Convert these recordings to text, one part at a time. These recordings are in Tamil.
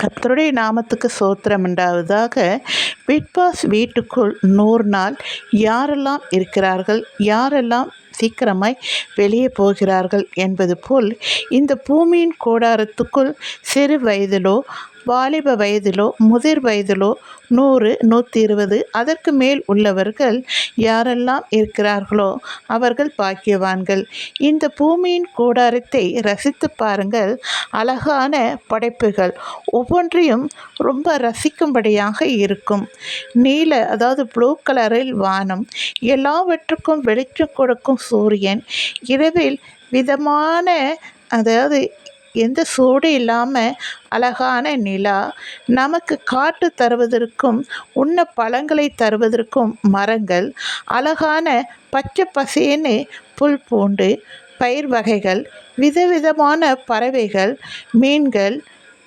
கர்த்தருடைய நாமத்துக்கு சோத்திரம் உண்டாவதாக பிட்பாஸ் வீட்டுக்குள் நூறு நாள் யாரெல்லாம் இருக்கிறார்கள் யாரெல்லாம் சீக்கிரமாய் வெளியே போகிறார்கள் என்பது போல் இந்த பூமியின் கோடாரத்துக்குள் சிறு வயதிலோ வாலிப வயதிலோ முதிர் வயதிலோ நூறு நூற்றி இருபது அதற்கு மேல் உள்ளவர்கள் யாரெல்லாம் இருக்கிறார்களோ அவர்கள் பாக்கியவான்கள். இந்த பூமியின் கூடாரத்தை ரசித்து பாருங்கள். அழகான படைப்புகள் ஒவ்வொன்றையும் ரொம்ப ரசிக்கும்படியாக இருக்கும். நீல அதாவது ப்ளூ கலரில் வானம் எல்லாவற்றுக்கும் வெளிச்சம் கொடுக்கும் சூரியன் இரவில் விதமான அதாவது எந்த சூடு இல்லாமல் அழகான நிலா நமக்கு காற்று தருவதற்கும் உண்ண பழங்களை தருவதற்கும் மரங்கள் அழகான பச்சை பசேன்னு புல் பூண்டு பயிர் வகைகள் விதவிதமான பறவைகள் மீன்கள்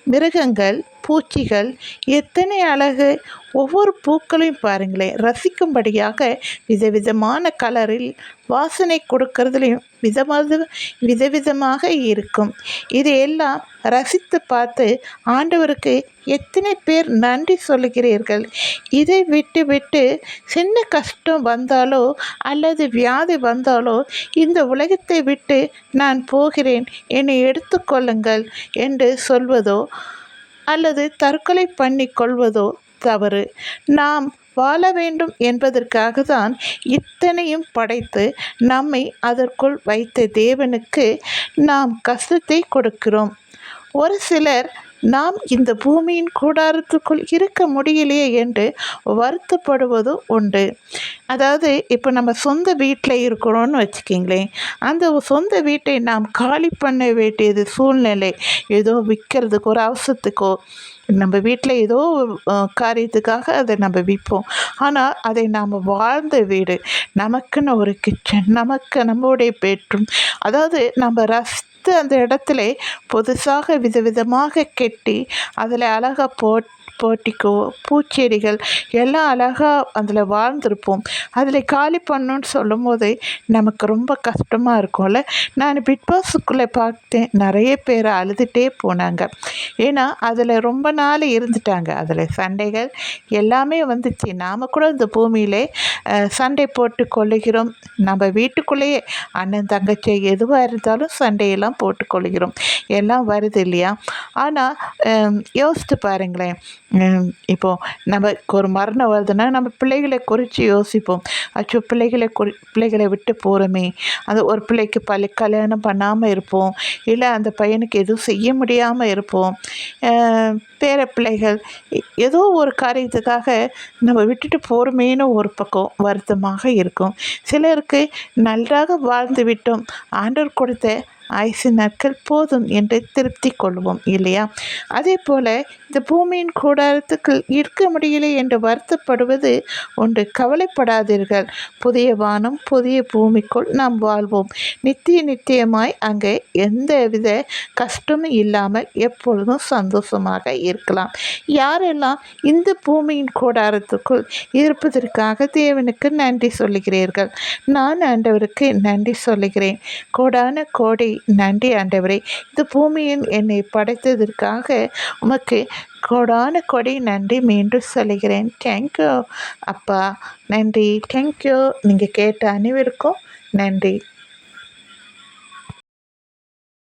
மிருகங்கள் பூச்சிகள் எத்தனை அழகு. ஒவ்வொரு பூக்களையும் பாருங்களேன் ரசிக்கும்படியாக விதவிதமான கலரில் வாசனை கொடுக்கறதுலையும் விதமாக விதவிதமாக இருக்கும். இதையெல்லாம் ரசித்து பார்த்து ஆண்டவருக்கு எத்தனை பேர் நன்றி சொல்லுகிறீர்கள். இதை விட்டு விட்டு சின்ன கஷ்டம் வந்தாலோ அல்லது வியாதி வந்தாலோ இந்த உலகத்தை விட்டு நான் போகிறேன் என்னை எடுத்துக்கொள்ளுங்கள் என்று சொல்வதோ அல்லது தற்கொலை பண்ணி கொள்வதோ தவறு. நாம் வாழ வேண்டும் என்பதற்காக தான் இத்தனையும் படைத்து நம்மை அதற்குள் வைத்த தேவனுக்கு நாம் கஷ்டத்தை கொடுக்கிறோம். ஒரு சிலர் நாம் இந்த பூமியின் கூடாரத்துக்குள் இருக்க முடியலையே என்று வருத்தப்படுவதும் உண்டு. அதாவது இப்போ நம்ம சொந்த வீட்டில் இருக்கிறோன்னு வச்சுக்கிங்களேன். அந்த சொந்த வீட்டை நாம் காலி பண்ண வேண்டியது சூழ்நிலை. ஏதோ விற்கிறதுக்கு ஒரு அவசரத்துக்கோ நம்ம வீட்டில் ஏதோ காரியத்துக்காக அதை நம்ம விற்போம். ஆனால் அதை நாம் வாழ்ந்த வீடு. நமக்குன்னு ஒரு கிச்சன் நமக்கு நம்மளுடைய பெட்ரூம் அதாவது நம்ம எடுத்து அந்த இடத்துல புதுசாக விதவிதமாக கெட்டி அதில் அழகாக போட் போட்டிக்கோ பூச்செடிகள் எல்லாம் அழகாக அதில் வாழ்ந்திருப்போம். அதில் காலி பண்ணணுன்னு சொல்லும் போது நமக்கு ரொம்ப கஷ்டமாக இருக்கும்ல. நான் பிக் பாஸுக்குள்ளே பார்த்தேன் நிறைய பேர் அழுதுகிட்டே போனாங்க. ஏன்னா அதில் ரொம்ப நாள் இருந்துட்டாங்க. அதில் சண்டைகள் எல்லாமே வந்துச்சு. நாம் கூட இந்த பூமியிலே சண்டை போட்டு கொள்ளுகிறோம். நம்ம வீட்டுக்குள்ளேயே அண்ணன் தங்கச்சி எதுவாக இருந்தாலும் சண்டையெல்லாம் தான் போட்டுக்கொள்கிறோம். எல்லாம் வருது இல்லையா? ஆனால் யோசித்து பாருங்களேன். இப்போது நமக்கு ஒரு மரணம் வருதுன்னா நம்ம பிள்ளைகளை குறித்து யோசிப்போம். அச்சோ பிள்ளைகளை குறி பிள்ளைகளை விட்டு போகிறோமே அந்த ஒரு பிள்ளைக்கு பள்ளி கல்யாணம் பண்ணாமல் இருப்போம். இல்லை அந்த பையனுக்கு எதுவும் செய்ய முடியாமல் இருப்போம். பேர பிள்ளைகள் ஏதோ ஒரு காரியத்துக்காக நம்ம விட்டுட்டு போகிறோமேனு ஒரு பக்கம் வருத்தமாக இருக்கும். சிலருக்கு நன்றாக வாழ்ந்து விட்டோம். ஆண்டவர் கொடுத்த ஆயுசு நாட்கள் போதும் என்று திருப்தி கொள்வோம் இல்லையா? அதே போல் இந்த பூமியின் கூடாரத்துக்குள் இருக்க முடியலை என்று வருத்தப்படுவது ஒன்று கவலைப்படாதீர்கள். புதிய வானம் புதிய பூமிக்குள் நாம் வாழ்வோம். நித்திய நித்தியமாய் அங்கே எந்தவித கஷ்டமும் இல்லாமல் எப்பொழுதும் சந்தோஷமாக இருக்கலாம். யாரெல்லாம் இந்த பூமியின் கூடாரத்துக்குள் இருப்பதற்காக தேவனுக்கு நன்றி சொல்லுகிறீர்கள்? நான் ஆண்டவருக்கு நன்றி சொல்லுகிறேன். கோடான கோடை நன்றி ஆண்டவரே. இந்த பூமியின் என்னை படைத்ததற்காக உமக்கு கோடான கொடி நன்றி மீண்டும் சொல்லுகிறேன். தேங்க்யூ அப்பா. நன்றி. தேங்க்யூ நீங்கள் கேட்ட அனைவருக்கும் நன்றி.